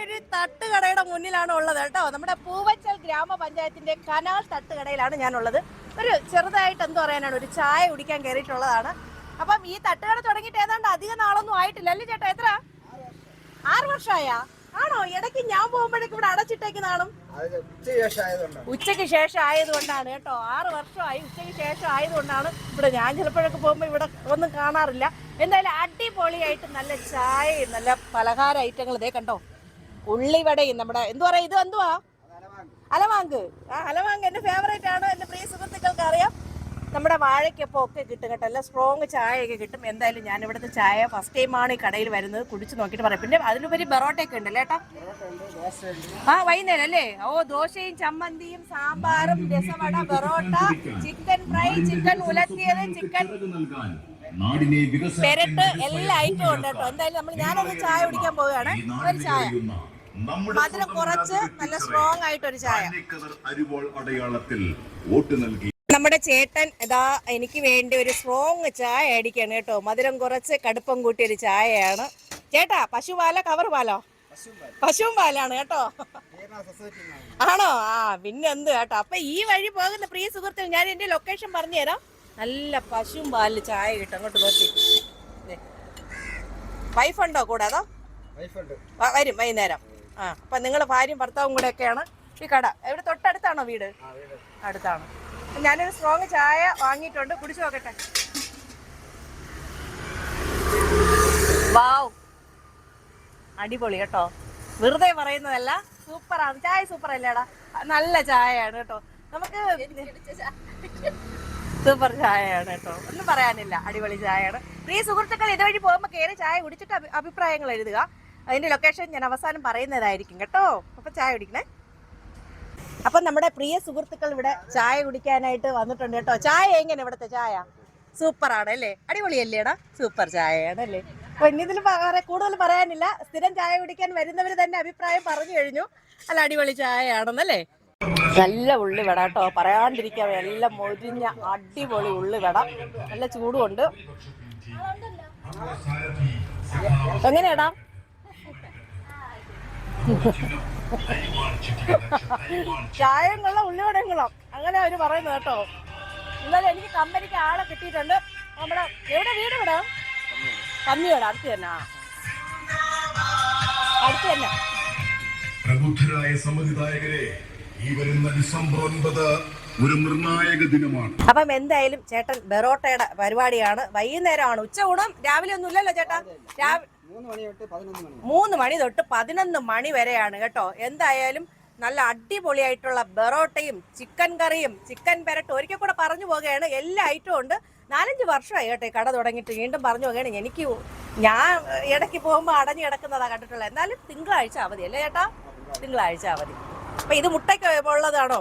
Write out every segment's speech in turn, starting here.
ഞാനൊരു തട്ടുകടയുടെ മുന്നിലാണ് ഉള്ളത് കേട്ടോ. നമ്മുടെ പൂവച്ചൽ ഗ്രാമപഞ്ചായത്തിന്റെ കനാൽ തട്ടുകടയിലാണ് ഞാനുള്ളത്. ഒരു ചെറുതായിട്ട് എന്ത് പറയാനാണ് ഒരു ചായ കുടിക്കാൻ കയറിയിട്ടുള്ളതാണ്. അപ്പം ഈ തട്ടുകട തുടങ്ങിയിട്ട് ഏതാണ്ട് അധികം നാളൊന്നും ആയിട്ടില്ല. അല്ലേ ചേട്ടാ എത്ര? ആറ് വർഷമായാ? ആണോ? ഇടയ്ക്ക് ഞാൻ പോകുമ്പോഴേക്കും ഇവിടെ അടച്ചിട്ടേക്ക് നാളും ഉച്ചയ്ക്ക് ശേഷം ആയതുകൊണ്ടാണ്. ഉച്ചയ്ക്ക് ശേഷം ആയതുകൊണ്ടാണ് കേട്ടോ. ആറ് വർഷമായി ഉച്ചയ്ക്ക് ശേഷം ആയതുകൊണ്ടാണ് ഇവിടെ ഞാൻ ചിലപ്പോഴൊക്കെ പോകുമ്പോൾ ഇവിടെ ഒന്നും കാണാറില്ല. എന്തായാലും അടിപൊളിയായിട്ട് നല്ല ചായയും നല്ല പലഹാര ഐറ്റങ്ങൾ ഇതേ കണ്ടോ. ഉള്ളിവടയും നമ്മുടെ എന്തു പറയാ ഇത് എന്തുവാ? അലവാങ്ക്. ആ അലവാങ്ക് എന്റെ ഫേവറേറ്റ് ആണ്. എന്റെ പ്രിയ സുഹൃത്തുക്കൾക്ക് അറിയാം നമ്മുടെ വാഴയ്ക്കൊപ്പം ഒക്കെ കിട്ടും കേട്ടോ. നല്ല സ്ട്രോങ് ചായയൊക്കെ കിട്ടും. എന്തായാലും ഞാൻ ഇവിടുത്തെ ചായ ഫസ്റ്റ് ടൈമാണ് ഈ കടയിൽ വരുന്നത്. കുടിച്ച് നോക്കിയിട്ട് പറയാം. പിന്നെ അതിലുപരി ബെറോട്ടയൊക്കെ ഉണ്ടല്ലേ ഏട്ടാ? ആ വൈകുന്നേരം അല്ലേ? ഓ ദോശയും ചമ്മന്തിയും സാമ്പാറും രസവട ബറോട്ട ചിക്കൻ ഫ്രൈ ചിക്കൻ ഉലത്തിയത് ചിക്കൻ പെരട്ട് എല്ലാ ഐറ്റവും ഉണ്ട് കേട്ടോ. എന്തായാലും നമ്മൾ ഞാനൊരു ചായ കുടിക്കാൻ പോവുകയാണ്. ഒരു ചായ. മധുരം കുറച്ച് നല്ല സ്ട്രോങ് ആയിട്ടൊരു ചായ. അരിവോൾ അടയാളത്തിൽ വോട്ട് നൽകി. നമ്മുടെ ചേട്ടൻ ഇതാ എനിക്ക് വേണ്ടി ഒരു സ്ട്രോങ് ചായ അടിക്കാണ് കേട്ടോ. മധുരം കുറച്ച് കടുപ്പം കൂട്ടിയ ഒരു ചായയാണ്. ചേട്ടാ പശുപാല കവർ പാലോ? പശുവും പാലാണ് കേട്ടോ. ആണോ? ആ പിന്നെ എന്ത് കേട്ടോ? അപ്പൊ ഈ വഴി പോകുന്ന പ്രിയ സുഹൃത്തുക്കൾ ഞാൻ എന്റെ ലൊക്കേഷൻ പറഞ്ഞു തരാം നല്ല പശുവും പാലിൽ ചായ കിട്ടും. അങ്ങോട്ട് നോക്കി. വൈഫുണ്ടോ കൂടെ അതോ? വരും വൈകുന്നേരം. ആ അപ്പൊ നിങ്ങൾ ഭാര്യയും ഭർത്താവും കൂടെ ഒക്കെയാണ് ഈ കട. ഇവിടെ തൊട്ടടുത്താണോ വീട്? ആ വീട്. അടുത്താണ്. ഞാനൊരു സ്ട്രോങ് ചായ വാങ്ങിയിട്ടുണ്ട്. കുടിച്ചു നോക്കട്ടെ. വാവ്. അടിപൊളി കേട്ടോ. വെറുതെ പറയുന്നതല്ല. സൂപ്പറാണ് ചായ സൂപ്പർ അല്ലേടാ നല്ല ചായയാണ് കേട്ടോ. നമുക്ക് സൂപ്പർ ചായയാണ് കേട്ടോ. ഒന്നും പറയാനില്ല. അടിപൊളി ചായയാണ്. പ്രിയ സുഹൃത്തുക്കൾ ഇതുവഴി പോകുമ്പോൾ കയറി ചായ കുടിച്ചിട്ട് അഭിപ്രായങ്ങൾ എഴുതുക. അതിന്റെ ലൊക്കേഷൻ ഞാൻ അവസാനം പറയുന്നതായിരിക്കും കേട്ടോ. അപ്പൊ ചായ കുടിക്കണേ. അപ്പൊ നമ്മുടെ പ്രിയ സുഹൃത്തുക്കൾ ഇവിടെ ചായ കുടിക്കാനായിട്ട് വന്നിട്ടുണ്ട് കേട്ടോ. ചായ എങ്ങനെ ഇവിടുത്തെ ചായ? സൂപ്പർ ആണ് അല്ലേ അടിപൊളിയല്ലേടാ സൂപ്പർ ചായയാണ് അല്ലേ? അപ്പൊ ഇനി ഇതിൽ കൂടുതൽ പറയാനില്ല. സ്ഥിരം ചായ കുടിക്കാൻ വരുന്നവര് തന്നെ അഭിപ്രായം പറഞ്ഞു കഴിഞ്ഞു. അല്ല അടിപൊളി ചായയാണെന്നല്ലേ? നല്ല ഉള്ളിവട കേട്ടോ. പറയാണ്ടിരിക്കാൻ എല്ലാം മൊരിഞ്ഞ അടിപൊളി ഉള്ളി ഉള്ളിവട നല്ല ചൂടുമുണ്ട്. എങ്ങനെയാടാ? ചായയും കൊള്ളാം ഉള്ളിവടയും അങ്ങനെ അവർ പറയുന്നത് കേട്ടോ. ഇന്നലെ എനിക്ക് കമ്പനിക്ക് ആളെ കിട്ടിയിട്ടുണ്ട്. നമ്മുടെ എവിടെ വീട് ഇവിടെ? പന്നിയോട് അടുത്ത് തന്നെ. അടുത്ത് തന്നെ. പ്രബുദ്ധരായ സമ്മതിദായകരെ ഈ വരുന്ന ഡിസംബർ ഒൻപത് ഒരു നിർണായക ദിനമാണ്. അപ്പം എന്തായാലും ചേട്ടൻ ബെറോട്ടയുടെ പരിപാടിയാണ്. വൈകുന്നേരമാണ്. ഉച്ച ഊണം രാവിലെ ഒന്നും ഇല്ലല്ലോ ചേട്ടാ? മൂന്ന് മണി തൊട്ട് പതിനൊന്ന് മണി. മണി തൊട്ട് പതിനൊന്ന് മണി വരെയാണ് കേട്ടോ. എന്തായാലും നല്ല അടിപൊളിയായിട്ടുള്ള ബെറോട്ടയും ചിക്കൻ കറിയും ചിക്കൻ പെരട്ടും ഒരിക്കൽ കൂടെ പറഞ്ഞു പോകുകയാണ് എല്ലാ ഐറ്റവും ഉണ്ട്. നാലഞ്ച് വർഷമായി കേട്ടോ കട തുടങ്ങിയിട്ട്. വീണ്ടും പറഞ്ഞു പോകുകയാണ് എനിക്ക് ഞാൻ ഇടയ്ക്ക് പോകുമ്പോൾ അടഞ്ഞു കിടക്കുന്നതാണ് കണ്ടിട്ടുള്ളത്. എന്നാലും തിങ്കളാഴ്ച അവധി അല്ലേ ചേട്ടാ തിങ്കളാഴ്ച അവധി. അപ്പൊ ഇത് മുട്ടയ്ക്ക് ഉള്ളതാണോ?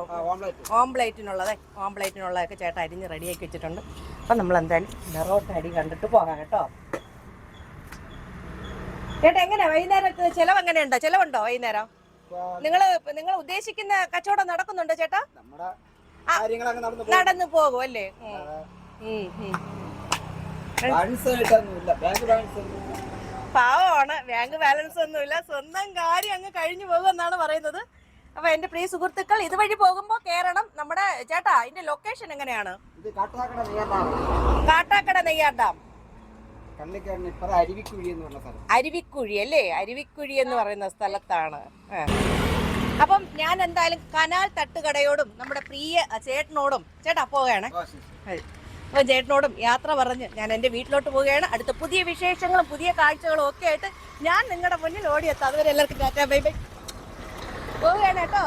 ഓംപ്ലേറ്റിനുള്ളതെ. ഓംപ്ലേറ്റിനുള്ളതൊക്കെ ചേട്ടാ അരിഞ്ഞ് റെഡിയാക്കി വെച്ചിട്ടുണ്ട്. അപ്പൊ നമ്മൾ എന്തായാലും ബെറോട്ട അരി കണ്ടിട്ട് പോകാം കേട്ടോ. ചേട്ടാ എങ്ങനെയാ? വൈകുന്നേരത്ത് ചെലവ് എങ്ങനെയുണ്ടോ? ചെലവുണ്ടോ വൈകുന്നേരം? നിങ്ങൾ നിങ്ങൾ ഉദ്ദേശിക്കുന്ന കച്ചവടം നടക്കുന്നുണ്ടോ ചേട്ടാ? നടന്നു പോകും. അല്ലേ? പാവമാണ്. ബാങ്ക് ബാലൻസ് ഒന്നുമില്ല. സ്വന്തം കാര്യം അങ്ങ് കഴിഞ്ഞു പോകുമെന്നാണ് പറയുന്നത്. അപ്പൊ എന്റെ പ്രിയ സുഹൃത്തുക്കൾ ഇതുവഴി പോകുമ്പോ കേറണം. നമ്മുടെ ചേട്ടാ ഇതിന്റെ ലൊക്കേഷൻ എങ്ങനെയാണ്? കാട്ടാക്കട നെയ്യാർ ഡാം അരുവിക്കുഴി അല്ലേ? അരുവിക്കുഴി എന്ന് പറയുന്ന സ്ഥലത്താണ്. അപ്പം ഞാൻ എന്തായാലും കനാൽ തട്ടുകടയോടും നമ്മുടെ പ്രിയ ചേട്ടനോടും ചേട്ടാ പോവുകയാണ്. അപ്പൊ ചേട്ടനോടും യാത്ര പറഞ്ഞ് ഞാൻ എന്റെ വീട്ടിലോട്ട് പോവുകയാണ്. അടുത്ത പുതിയ വിശേഷങ്ങളും പുതിയ കാഴ്ചകളും ഒക്കെ ആയിട്ട് ഞാൻ നിങ്ങളുടെ മുന്നിൽ ഓടിയെത്താം. അതുവരെ എല്ലാവർക്കും ടാറ്റാ ബൈ ബൈ. പോവുകയാണ് കേട്ടോ.